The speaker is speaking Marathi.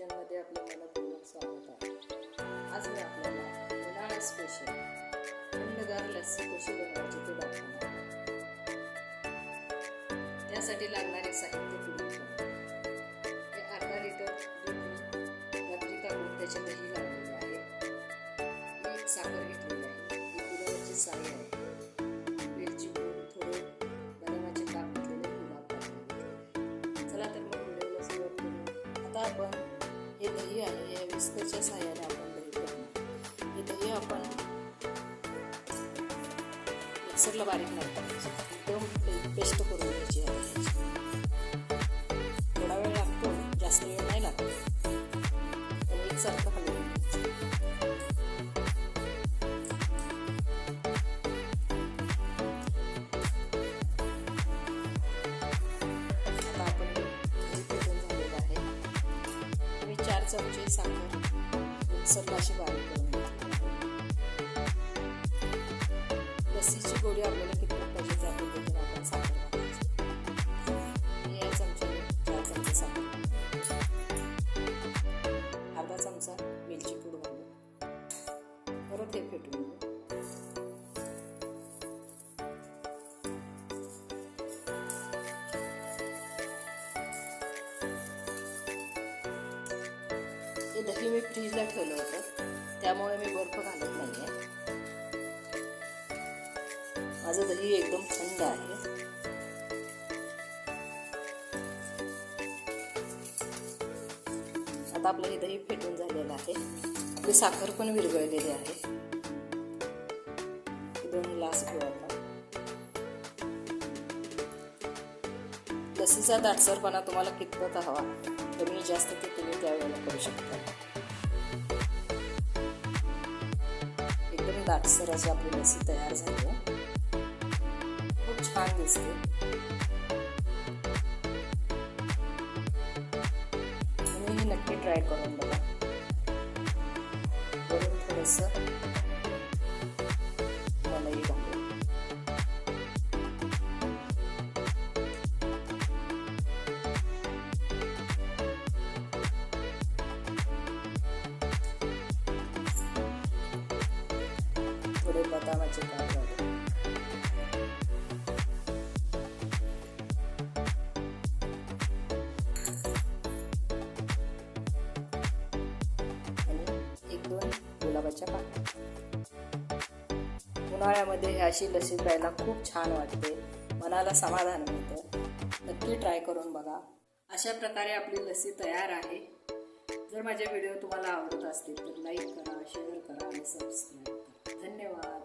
किचनमध्ये आपलं मनपूर्वक स्वागत आहे. आज मी आपल्याला उन्हाळा स्पेशल थंडगार लस्सी कशी बनवायची ते दाखवणार त्यासाठी लागणारे साहित्य पुढे हे अर्धा लिटर दूध रात्री काढून त्याचे दही लावलेले आहे. एक साखर विस्करच्या सहाय्याने आपण दही करणार हे दही आपण मिक्सरला बारीक नाही करायचं एकदम पेस्ट करून घ्यायची आहे. थोडा वेळ लागतो जास्त वेळ नाही लागतो. पण चमचे साखर मिक्सरला अशी बारीक करून घेतली गोडी आपल्याला दही मी फ्रीजला ठेवलं होतं. त्यामुळे मी बर्फ घालत नाही आहे माझं दही एकदम थंड आहे. आता आपलं हे दही फेटून झालेलं आहे. आपली साखर पण विरघळलेली आहे. दोन ग्लास घेऊ आपण. लसीचा दाटसरपणा तुम्हाला कितपत हवा कमी जास्त ते तुम्ही त्यावेळेला करू शकता. एकदम दाटसर अशी आपली लसी तयार झाली आहे. खूप छान दिसते. तुम्ही नक्की ट्राय करून बघा. थोडंसं बदामाचे काय झाले? उन्हाळ्यामध्ये एक दोन गुलाबाच्या उन्हाळ्यामध्ये अशी लसी प्यायला खूप छान वाटते. मनाला समाधान मिळतं. नक्की ट्राय करून बघा. अशा प्रकारे आपली लसी तयार आहे. जर माझे व्हिडिओ तुम्हाला आवडत असतील तर लाईक करा शेअर करा आणि सबस्क्राईब करा. धन्यवाद.